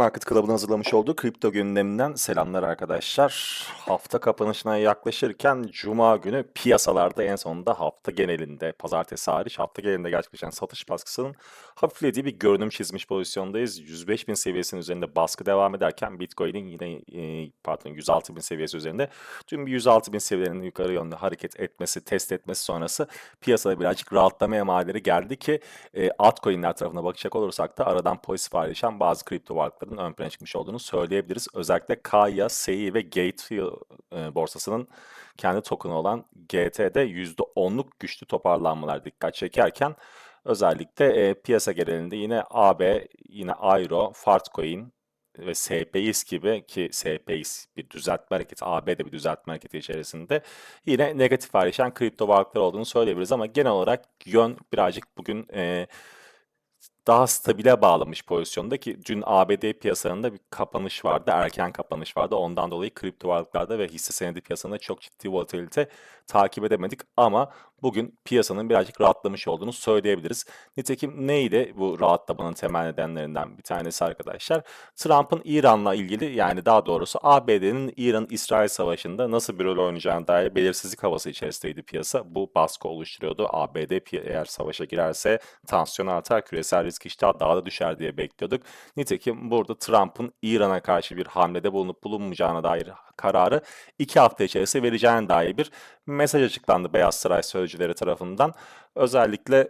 Market Club'ın hazırlamış olduğu kripto gündeminden selamlar arkadaşlar. Hafta kapanışına yaklaşırken Cuma günü piyasalarda en sonunda hafta genelinde, pazartesi hariç hafta genelinde gerçekleşen satış baskısının hafiflediği bir görünüm çizmiş pozisyondayız. 105 bin seviyesinin üzerinde baskı devam ederken Bitcoin'in yine e, pardon 106 bin seviyesi üzerinde tüm bir 106 bin seviyelerinin yukarı yönde hareket etmesi, test etmesi sonrası piyasada birazcık rahatlama emareleri geldi ki e, altcoin'ler tarafına bakacak olursak da aradan pozitif ayrışan bazı kripto varlıkların ön plana çıkmış olduğunu söyleyebiliriz. Özellikle Kaya, SEI ve Gate e, borsasının kendi token'ı olan GT'de %10'luk güçlü toparlanmalar dikkat çekerken özellikle e, piyasa genelinde yine AB, yine Airo, Fartcoin ve SPX gibi ki SPX bir düzeltme hareketi, AB'de bir düzeltme hareketi içerisinde yine negatif ayrışan kripto varlıklar olduğunu söyleyebiliriz. Ama genel olarak yön birazcık bugün e, daha stabile bağlamış pozisyonda ki dün ABD piyasalarında bir kapanış vardı, erken kapanış vardı. Ondan dolayı kripto varlıklarda ve hisse senedi piyasalarında çok ciddi volatilite takip edemedik ama bugün piyasanın birazcık rahatlamış olduğunu söyleyebiliriz. Nitekim neydi bu rahatlamanın temel nedenlerinden bir tanesi arkadaşlar? Trump'ın İran'la ilgili yani daha doğrusu ABD'nin İran-İsrail savaşında nasıl bir rol oynayacağına dair belirsizlik havası içerisindeydi piyasa. Bu baskı oluşturuyordu. ABD eğer savaşa girerse tansiyon artar, küresel risk iştahı daha da düşer diye bekliyorduk. Nitekim burada Trump'ın İran'a karşı bir hamlede bulunup bulunmayacağına dair kararı iki hafta içerisinde vereceğine dair bir mesaj açıklandı Beyaz Saray sözcüleri tarafından. Özellikle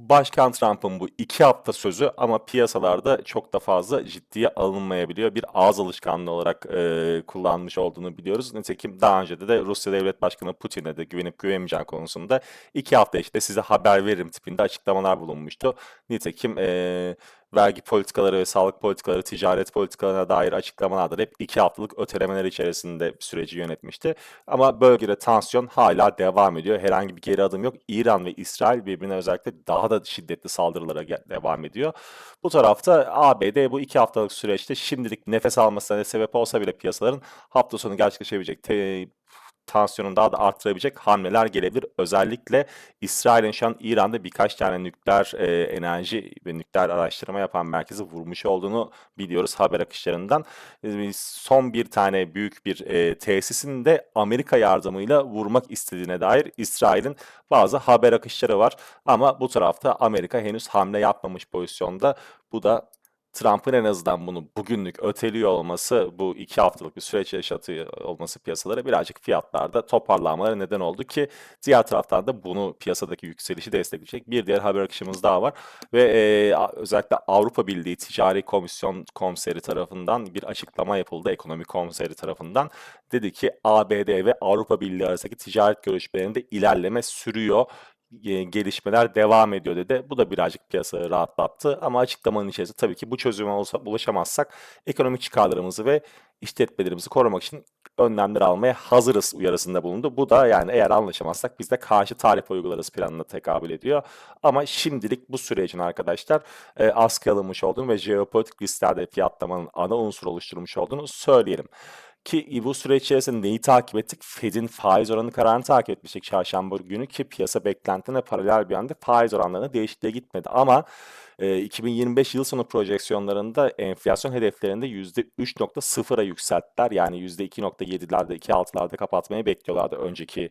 Başkan Trump'ın bu iki hafta sözü ama piyasalarda çok da fazla ciddiye alınmayabiliyor. Bir ağız alışkanlığı olarak e, kullanmış olduğunu biliyoruz. Nitekim daha önce de, de Rusya Devlet Başkanı Putin'e de güvenip güvenmeyeceği konusunda iki hafta işte size haber veririm tipinde açıklamalar bulunmuştu. Nitekim e, vergi politikaları ve sağlık politikaları, ticaret politikalarına dair açıklamalar da hep iki haftalık ötelemeler içerisinde süreci yönetmişti. Ama bölgede tansiyon hala devam ediyor. Herhangi bir geri adım yok. İran ve İsrail birbirine özellikle daha da şiddetli saldırılara devam ediyor. Bu tarafta ABD bu iki haftalık süreçte şimdilik nefes almasına sebep olsa bile piyasaların hafta sonu gerçekleşebilecek tansiyonunu daha da arttırabilecek hamleler gelebilir. Özellikle İsrail'in şu an İran'da birkaç tane nükleer e, enerji ve nükleer araştırma yapan merkezi vurmuş olduğunu biliyoruz haber akışlarından. E, son bir tane büyük bir e, tesisin de Amerika yardımıyla vurmak istediğine dair İsrail'in bazı haber akışları var. Ama bu tarafta Amerika henüz hamle yapmamış pozisyonda. Bu da Trump'ın en azından bunu bugünlük öteliyor olması, bu iki haftalık bir süreç yaşatıyor olması piyasalara birazcık fiyatlarda toparlanmalara neden oldu ki diğer taraftan da bunu piyasadaki yükselişi destekleyecek bir diğer haber akışımız daha var. Ve e, özellikle Avrupa Birliği Ticari Komisyon Komiseri tarafından bir açıklama yapıldı, ekonomi komiseri tarafından. Dedi ki ABD ve Avrupa Birliği arasındaki ticaret görüşmelerinde ilerleme sürüyor gelişmeler devam ediyor dedi. Bu da birazcık piyasaları rahatlattı ama açıklamanın içerisinde tabii ki bu çözüme ulaşamazsak ekonomik çıkarlarımızı ve işletmelerimizi korumak için önlemler almaya hazırız uyarısında bulundu. Bu da yani eğer anlaşamazsak biz de karşı tarif uygularız planına tekabül ediyor. Ama şimdilik bu sürecin arkadaşlar e, askıya alınmış olduğunu ve jeopolitik risklerde fiyatlamanın ana unsur oluşturmuş olduğunu söyleyelim. Ki bu süreç içerisinde neyi takip ettik? Fed'in faiz oranı kararını takip etmiştik çarşamba günü ki piyasa beklentine paralel bir anda faiz oranlarına değişikliğe gitmedi. Ama e, 2025 yıl sonu projeksiyonlarında enflasyon hedeflerinde %3.0'a yükselttiler. Yani %2.7'lerde 2.6'larda kapatmayı bekliyorlardı önceki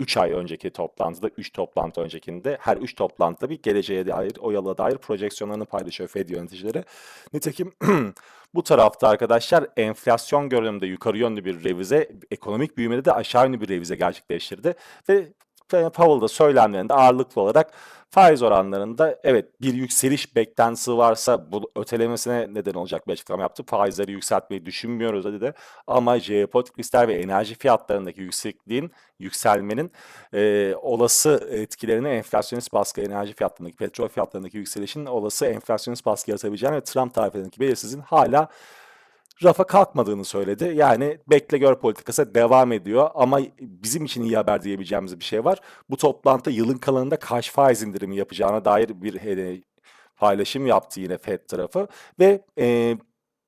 3 ay önceki toplantıda, 3 toplantı öncekinde her 3 toplantıda bir geleceğe dair, o yıla dair projeksiyonlarını paylaşıyor Fed yöneticileri. Nitekim bu tarafta arkadaşlar enflasyon görünümde yukarı yönlü bir revize, ekonomik büyümede de aşağı yönlü bir revize gerçekleştirdi. Ve Powell da söylemlerinde ağırlıklı olarak faiz oranlarında evet bir yükseliş beklentisi varsa bu ötelemesine neden olacak bir açıklama yaptı. Faizleri yükseltmeyi düşünmüyoruz dedi de ama jeopolitik riskler ve enerji fiyatlarındaki yüksekliğin, yükselmenin e, olası etkilerini enflasyonist baskı, enerji fiyatlarındaki, petrol fiyatlarındaki yükselişin olası enflasyonist baskı yaratabileceğini ve Trump tarafındaki belirsizliğin hala rafa kalkmadığını söyledi. Yani bekle gör politikası devam ediyor ama bizim için iyi haber diyebileceğimiz bir şey var. Bu toplantıda yılın kalanında kaç faiz indirimi yapacağına dair bir paylaşım yaptı yine FED tarafı ve e,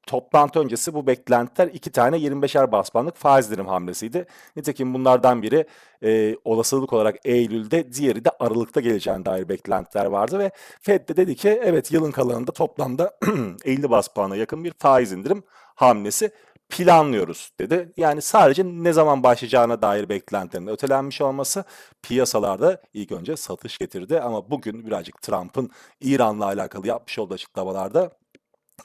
toplantı öncesi bu beklentiler iki tane 25'er bas puanlık faiz dilim hamlesiydi. Nitekim bunlardan biri e, olasılık olarak Eylül'de, diğeri de Aralık'ta geleceğine dair beklentiler vardı ve Fed de dedi ki evet yılın kalanında toplamda 50 bas puana yakın bir faiz indirim hamlesi planlıyoruz dedi. Yani sadece ne zaman başlayacağına dair beklentilerin ötelenmiş olması piyasalarda ilk önce satış getirdi ama bugün birazcık Trump'ın İran'la alakalı yapmış olduğu açıklamalarda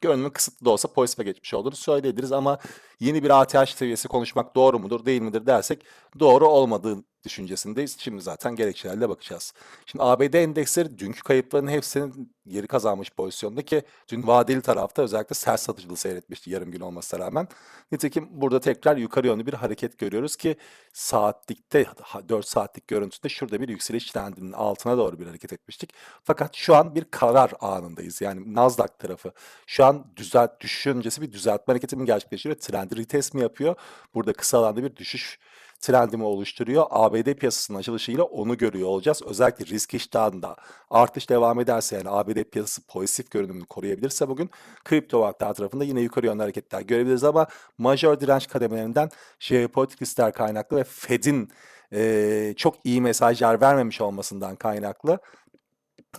görünümün kısıtlı da olsa pozitife geçmiş olduğunu söyleyebiliriz ama yeni bir ATH seviyesi konuşmak doğru mudur değil midir dersek doğru olmadığı düşüncesindeyiz. Şimdi zaten gerekçelerle bakacağız. Şimdi ABD endeksleri dünkü kayıpların hepsinin geri kazanmış pozisyonda ki dün vadeli tarafta özellikle sert satıcılığı seyretmişti yarım gün olmasına rağmen. Nitekim burada tekrar yukarı yönlü bir hareket görüyoruz ki saatlikte 4 saatlik görüntüde şurada bir yükseliş trendinin altına doğru bir hareket etmiştik. Fakat şu an bir karar anındayız. Yani Nasdaq tarafı şu an düzelt, düşüş öncesi bir düzeltme hareketi mi gerçekleştiriyor? Trendi retest mi yapıyor? Burada kısa alanda bir düşüş trendimi oluşturuyor. ABD piyasasının açılışıyla onu görüyor olacağız. Özellikle risk iştahında artış devam ederse yani ABD piyasası pozitif görünümünü koruyabilirse bugün kripto varlıklar tarafında yine yukarı yönlü hareketler görebiliriz ama majör direnç kademelerinden jeopolitik riskler kaynaklı ve Fed'in e, çok iyi mesajlar vermemiş olmasından kaynaklı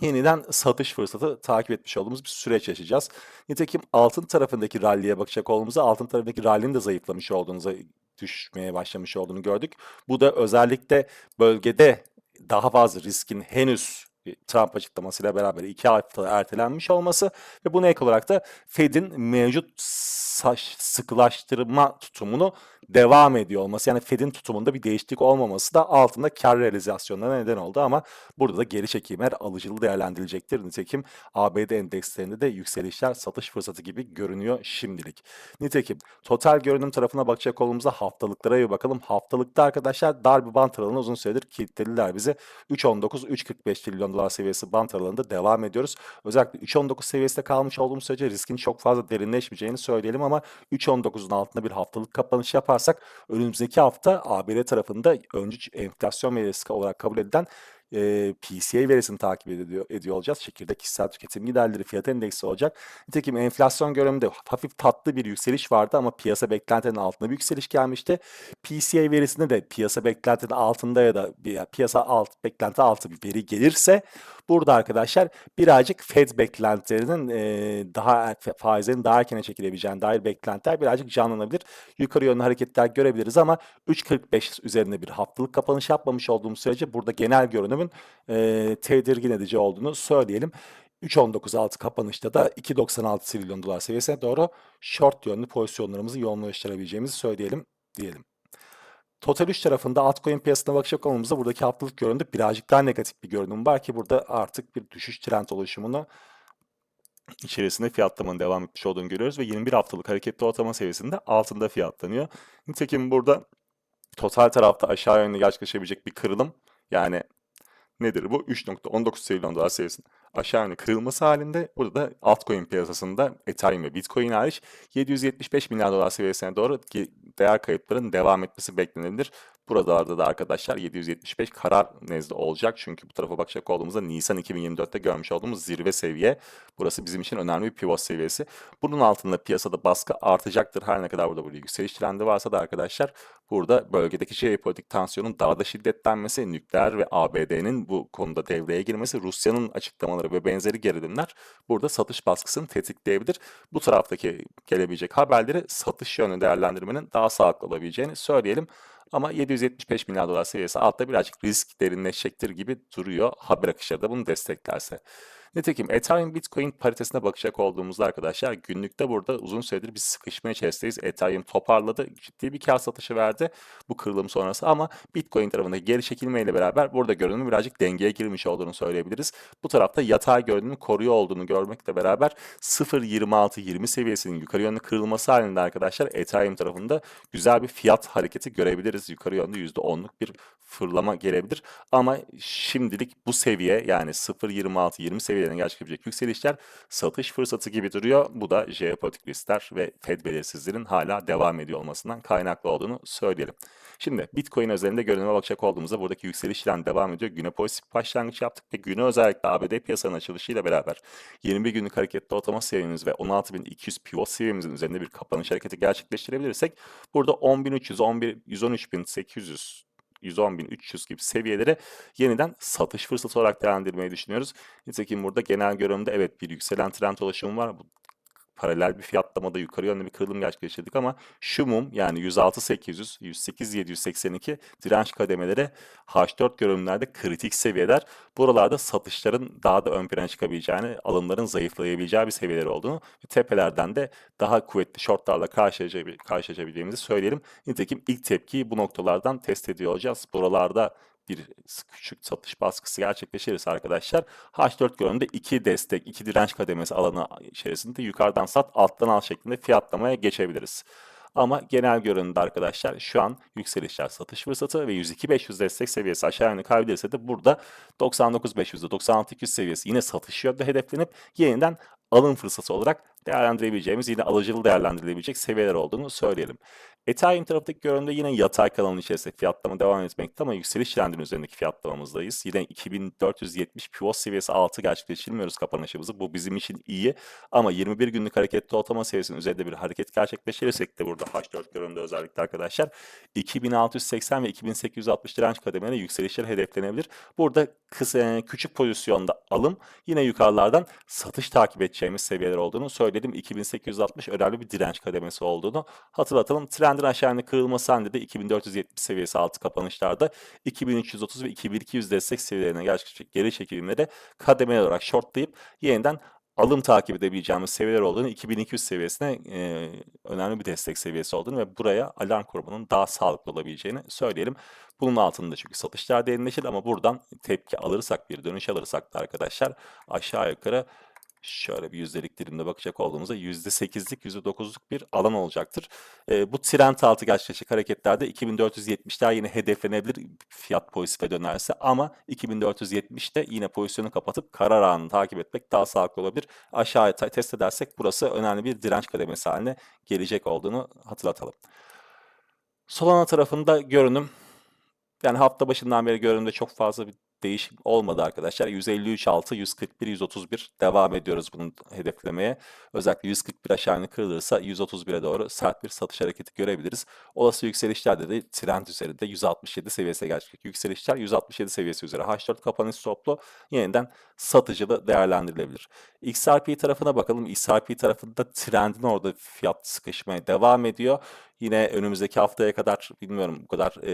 yeniden satış fırsatı takip etmiş olduğumuz bir süreç yaşayacağız. Nitekim altın tarafındaki ralliye bakacak olduğumuzda altın tarafındaki rallinin de zayıflamış olduğunu, düşmeye başlamış olduğunu gördük. Bu da özellikle bölgede daha fazla riskin henüz Trump açıklamasıyla beraber iki hafta ertelenmiş olması ve buna ek olarak da Fed'in mevcut saç sıkılaştırma tutumunu devam ediyor olması. Yani Fed'in tutumunda bir değişiklik olmaması da altında kar realizasyonuna neden oldu ama burada da geri çekimler alıcılı değerlendirilecektir. Nitekim ABD endekslerinde de yükselişler satış fırsatı gibi görünüyor şimdilik. Nitekim total görünüm tarafına bakacak olduğumuzda haftalıklara bir bakalım. Haftalıkta arkadaşlar dar bir aralığını uzun süredir kilitlediler bize. 3.19-3.45 trilyon dolar seviyesi bant aralığında devam ediyoruz. Özellikle 3.19 seviyesinde kalmış olduğumuz sürece riskin çok fazla derinleşmeyeceğini söyleyelim ama 3.19'un altında bir haftalık kapanış yaparsak önümüzdeki hafta ABD tarafında öncü enflasyon verisi olarak kabul edilen e, PCA verisini takip ediyor, ediyor olacağız. Çekirdek kişisel tüketim giderleri fiyat endeksi olacak. Nitekim enflasyon görünümünde hafif tatlı bir yükseliş vardı ama piyasa beklentinin altında bir yükseliş gelmişti. PCA verisinde de piyasa beklentinin altında ya da bir, piyasa alt beklenti altı bir veri gelirse burada arkadaşlar birazcık Fed beklentilerinin e, daha er, faizlerin daha erkene çekilebileceğine dair beklentiler birazcık canlanabilir. Yukarı yönlü hareketler görebiliriz ama 3.45 üzerinde bir haftalık kapanış yapmamış olduğumuz sürece burada genel görünümün e, tedirgin edici olduğunu söyleyelim. 3.19 altı kapanışta da 2.96 trilyon dolar seviyesine doğru short yönlü pozisyonlarımızı yoğunlaştırabileceğimizi söyleyelim diyelim. Total 3 tarafında altcoin piyasasına bakacak olduğumuzda buradaki haftalık görünümde birazcık daha negatif bir görünüm var ki burada artık bir düşüş trend oluşumunu içerisinde fiyatlamanın devam etmiş olduğunu görüyoruz ve 21 haftalık hareketli ortalama seviyesinde altında fiyatlanıyor. Nitekim burada total tarafta aşağı yönlü gerçekleşebilecek bir kırılım yani nedir bu? 3.19 trilyon dolar seviyesinde aşağı yönlü kırılması halinde burada da altcoin piyasasında Ethereum ve Bitcoin hariç 775 milyar dolar seviyesine doğru değer kayıplarının devam etmesi beklenebilir. Buralarda da arkadaşlar 775 karar nezli olacak. Çünkü bu tarafa bakacak olduğumuzda Nisan 2024'te görmüş olduğumuz zirve seviye. Burası bizim için önemli bir pivot seviyesi. Bunun altında piyasada baskı artacaktır. Her ne kadar burada bir yükseliş trendi varsa da arkadaşlar burada bölgedeki jeopolitik tansiyonun daha da şiddetlenmesi, nükleer ve ABD'nin bu konuda devreye girmesi, Rusya'nın açıklamaları ve benzeri gerilimler burada satış baskısını tetikleyebilir. Bu taraftaki gelebilecek haberleri satış yönü değerlendirmenin daha sağlıklı olabileceğini söyleyelim. Ama 775 milyar dolar seviyesi altta birazcık risk derinleşecektir gibi duruyor haber akışları da bunu desteklerse. Nitekim Ethereum Bitcoin paritesine bakacak olduğumuzda arkadaşlar günlükte burada uzun süredir bir sıkışma içerisindeyiz. Ethereum toparladı. Ciddi bir kar satışı verdi bu kırılım sonrası ama Bitcoin tarafındaki geri çekilmeyle beraber burada görünümü birazcık dengeye girmiş olduğunu söyleyebiliriz. Bu tarafta yatay görünümü koruyor olduğunu görmekle beraber 0.26-20 seviyesinin yukarı yönlü kırılması halinde arkadaşlar Ethereum tarafında güzel bir fiyat hareketi görebiliriz. Yukarı yönlü %10'luk bir fırlama gelebilir. Ama şimdilik bu seviye yani 0.26-20 seviyelerine gerçekleşecek yükselişler satış fırsatı gibi duruyor. Bu da jeopolitik riskler ve Fed belirsizliğinin hala devam ediyor olmasından kaynaklı olduğunu söyleyelim. Şimdi Bitcoin özelinde görünüme bakacak olduğumuzda buradaki yükseliş trend devam ediyor. Güne pozitif başlangıç yaptık ve güne özellikle ABD piyasanın açılışıyla beraber 21 günlük hareketli ortalama seviyemiz ve 16.200 pivot seviyemizin üzerinde bir kapanış hareketi gerçekleştirebilirsek burada 10.300, 11, 113.800 110.300 gibi seviyelere yeniden satış fırsatı olarak değerlendirmeyi düşünüyoruz. Nitekim burada genel görünümde evet bir yükselen trend oluşumu var. Bu paralel bir fiyatlamada yukarı yönlü bir kırılım gerçekleştirdik ama şu mum yani 106.800, 108.782 direnç kademeleri H4 görünümlerde kritik seviyeler. Buralarda satışların daha da ön plana çıkabileceğini, alımların zayıflayabileceği bir seviyeler olduğunu ve tepelerden de daha kuvvetli karşılaşabil- karşılaşabileceğimizi söyleyelim. Nitekim ilk tepkiyi bu noktalardan test ediyor olacağız. Buralarda bir küçük satış baskısı gerçekleşirse arkadaşlar H4 görünümde iki destek, iki direnç kademesi alanı içerisinde yukarıdan sat, alttan al şeklinde fiyatlamaya geçebiliriz. Ama genel görünümde arkadaşlar şu an yükselişler satış fırsatı ve 102.500 destek seviyesi aşağı yönlü kaybedilirse de burada 99.500'de 96.200 seviyesi yine satış yönde hedeflenip yeniden alım fırsatı olarak değerlendirebileceğimiz yine alıcılı değerlendirilebilecek seviyeler olduğunu söyleyelim. Ethereum taraftaki görünümde yine yatay kanalın içerisinde fiyatlama devam etmekte ama yükseliş trendinin üzerindeki fiyatlamamızdayız. Yine 2470 pivot seviyesi altı gerçekleştirmiyoruz kapanışımızı. Bu bizim için iyi ama 21 günlük hareketli ortalama seviyesinin üzerinde bir hareket gerçekleştirirsek de burada H4 görünümde özellikle arkadaşlar 2680 ve 2860 direnç kademelerine yükselişler hedeflenebilir. Burada kısa, küçük pozisyonda alım yine yukarılardan satış takip edeceğimiz seviyeler olduğunu söyledim. 2860 önemli bir direnç kademesi olduğunu hatırlatalım. Trendin aşağı yönlü kırılması halinde de 2470 seviyesi altı kapanışlarda 2330 ve 2200 destek seviyelerine geri çekilimleri kademeli olarak shortlayıp yeniden alım takip edebileceğimiz seviyeler olduğunu 2200 seviyesine e, önemli bir destek seviyesi olduğunu ve buraya alarm kurmanın daha sağlıklı olabileceğini söyleyelim. Bunun altında çünkü satışlar derinleşir ama buradan tepki alırsak bir dönüş alırsak da arkadaşlar aşağı yukarı şöyle bir yüzdelik dilimde bakacak olduğumuzda %8'lik %9'luk bir alan olacaktır. E, bu trend altı gerçekleşecek hareketlerde 2470'ler yine hedeflenebilir fiyat pozitife dönerse ama 2470'te yine pozisyonu kapatıp karar anını takip etmek daha sağlıklı olabilir. Aşağıya test edersek burası önemli bir direnç kademesi haline gelecek olduğunu hatırlatalım. Solana tarafında görünüm yani hafta başından beri görünümde çok fazla bir değişim olmadı arkadaşlar. 153 altı, 141, 131 devam ediyoruz bunun hedeflemeye. Özellikle 141 aşağı yönlü kırılırsa 131'e doğru sert bir satış hareketi görebiliriz. Olası yükselişlerde de trend üzerinde 167 seviyesine gerçekleşecek yükselişler 167 seviyesi üzere H4 kapanış stoplu yeniden satıcılı değerlendirilebilir. XRP tarafına bakalım. XRP tarafında trendin orada fiyat sıkışmaya devam ediyor. Yine önümüzdeki haftaya kadar bilmiyorum bu kadar e,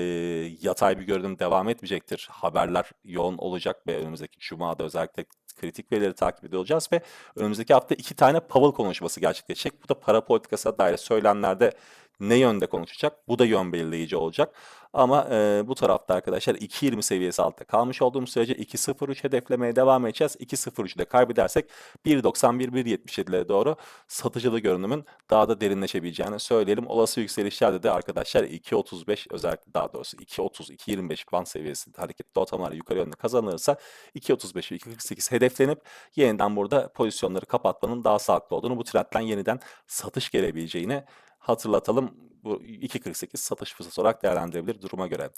yatay bir görünüm devam etmeyecektir. Haberler yoğun olacak ve önümüzdeki Cuma'da özellikle kritik verileri takip ediyor olacağız ve önümüzdeki hafta iki tane Powell konuşması gerçekleşecek. Bu da para politikasına dair söylemlerde ne yönde konuşacak? Bu da yön belirleyici olacak. Ama e, bu tarafta arkadaşlar 2.20 seviyesi altta kalmış olduğumuz sürece 2.03 hedeflemeye devam edeceğiz. 2.03'ü de kaybedersek 1.91-1.77'lere doğru satıcılı görünümün daha da derinleşebileceğini söyleyelim. Olası yükselişlerde de arkadaşlar 2.35 özellikle daha doğrusu 2.30-2.25 band seviyesinde hareketli ortamlar yukarı yönde kazanılırsa 2.35 ve 2.48 hedeflenip yeniden burada pozisyonları kapatmanın daha sağlıklı olduğunu bu trendden yeniden satış gelebileceğini hatırlatalım. Bu 2.48 satış fırsatı olarak değerlendirebilir duruma göre.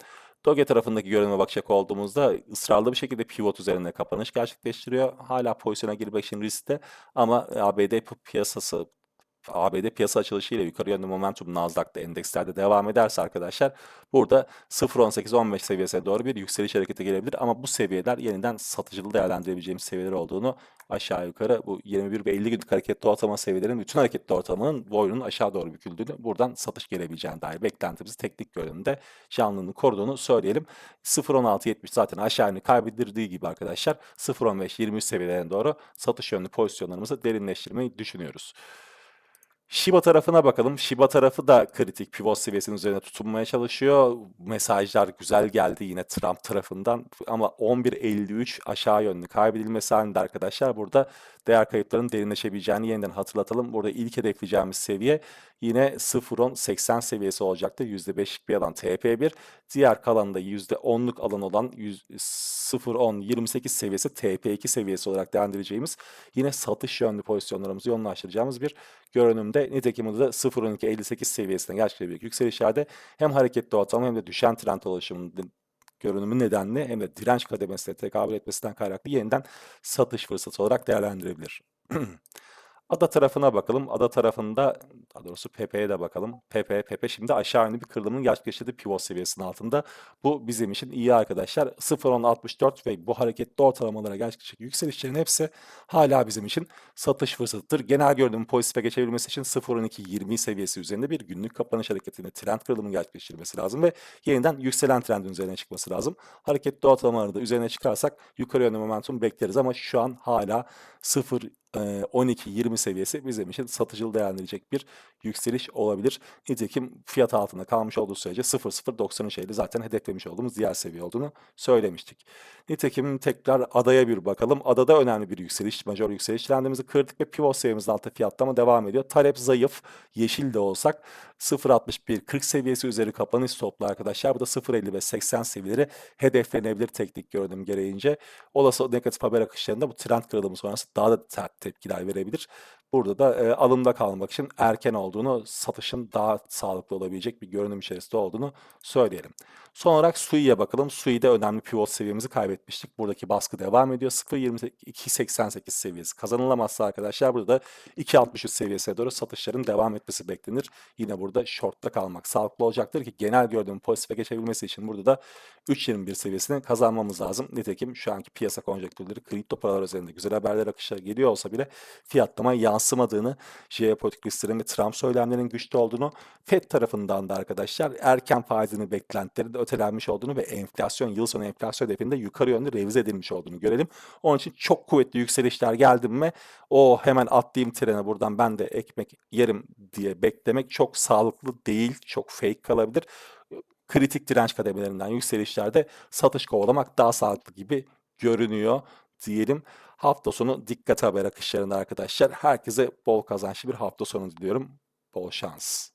Doge tarafındaki görünüme bakacak olduğumuzda ısrarlı bir şekilde pivot üzerinde kapanış gerçekleştiriyor. Hala pozisyona girmek için riskte ama ABD pi- piyasası ABD piyasa açılışıyla yukarı yönlü momentum Nasdaq'ta endekslerde devam ederse arkadaşlar burada 0.18-15 seviyesine doğru bir yükseliş hareketi gelebilir ama bu seviyeler yeniden satıcılı değerlendirebileceğimiz seviyeler olduğunu aşağı yukarı bu 21 ve 50 günlük hareketli ortalama seviyelerin bütün hareketli ortalamanın boyunun aşağı doğru büküldüğünü buradan satış gelebileceğine dair beklentimizi teknik görünümde canlılığını koruduğunu söyleyelim. 0.16-70 zaten aşağı yönlü kaybedildiği gibi arkadaşlar 0.15-23 seviyelerine doğru satış yönlü pozisyonlarımızı derinleştirmeyi düşünüyoruz. Shiba tarafına bakalım. Shiba tarafı da kritik pivot seviyesinin üzerine tutunmaya çalışıyor. Mesajlar güzel geldi yine Trump tarafından ama 11.53 aşağı yönlü kaybedilmesi halinde arkadaşlar burada değer kayıplarının derinleşebileceğini yeniden hatırlatalım. Burada ilk hedefleyeceğimiz seviye yine 0.10-80 seviyesi olacaktır. %5'lik bir alan TP1. Diğer kalan da %10'luk alan olan 100 0.10-28 seviyesi TP2 seviyesi olarak değerlendireceğimiz yine satış yönlü pozisyonlarımızı yoğunlaştıracağımız bir görünümde. Nitekim burada da 0.12-58 seviyesine gerçekleşecek yükselişlerde hem hareketli ortalama hem de düşen trend oluşumunda görünümü nedenli hem de direnç kademesine tekabül etmesinden kaynaklı yeniden satış fırsatı olarak değerlendirebilir. Ada tarafına bakalım. Ada tarafında daha doğrusu PP'ye de bakalım. PP, PP şimdi aşağı yönlü bir kırılımın gerçekleştirdiği pivot seviyesinin altında. Bu bizim için iyi arkadaşlar. 0.10.64 ve bu hareketli ortalamalara gerçekleşecek yükselişlerin hepsi hala bizim için satış fırsatıdır. Genel görünümün pozitife geçebilmesi için 0.12.20 seviyesi üzerinde bir günlük kapanış hareketinde trend kırılımı gerçekleştirmesi lazım ve yeniden yükselen trendin üzerine çıkması lazım. Hareketli ortalamaları da üzerine çıkarsak yukarı yönlü momentum bekleriz ama şu an hala 0 12-20 seviyesi bizim için satıcılı değerlendirecek bir yükseliş olabilir. Nitekim fiyat altında kalmış olduğu sürece 0.093.50 zaten hedeflemiş olduğumuz diğer seviye olduğunu söylemiştik. Nitekim tekrar adaya bir bakalım. Adada önemli bir yükseliş, major yükseliş trendimizi kırdık ve pivot seviyemizin altı fiyatlama devam ediyor. Talep zayıf, yeşil de olsak 0.61-40 seviyesi üzeri kapanış stoplu arkadaşlar. Bu da 0.50 ve 80 seviyeleri hedeflenebilir teknik görünüm gereğince. Olası negatif haber akışlarında bu trend kırılımı sonrası daha da sert tepkiler verebilir. Burada da e, alımda kalmak için erken olduğunu, satışın daha sağlıklı olabilecek bir görünüm içerisinde olduğunu söyleyelim. Son olarak Sui'ye bakalım. Sui'de önemli pivot seviyemizi kaybetmiştik. Buradaki baskı devam ediyor. 0.2288 seviyesi kazanılamazsa arkadaşlar burada 2.63 seviyesine doğru satışların devam etmesi beklenir. Yine burada shortta kalmak sağlıklı olacaktır ki genel gördüğüm pozitife geçebilmesi için burada da 3.21 seviyesini kazanmamız lazım. Nitekim şu anki piyasa konjektürleri kripto paralar üzerinde güzel haberler akışları geliyor olsa bile fiyatlama yansımadığını, jeopolitik risklerin ve Trump söylemlerinin güçlü olduğunu, FED tarafından da arkadaşlar erken faizini beklentileri de ötelenmiş olduğunu ve enflasyon, yıl sonu enflasyon hedefinde yukarı yönlü revize edilmiş olduğunu görelim. Onun için çok kuvvetli yükselişler geldi mi o hemen atlayayım trene buradan ben de ekmek yerim diye beklemek çok sağlıklı değil, çok fake kalabilir kritik direnç kademelerinden yükselişlerde satış kovalamak daha sağlıklı gibi görünüyor diyelim. Hafta sonu dikkat haber akışlarında arkadaşlar. Herkese bol kazançlı bir hafta sonu diliyorum. Bol şans.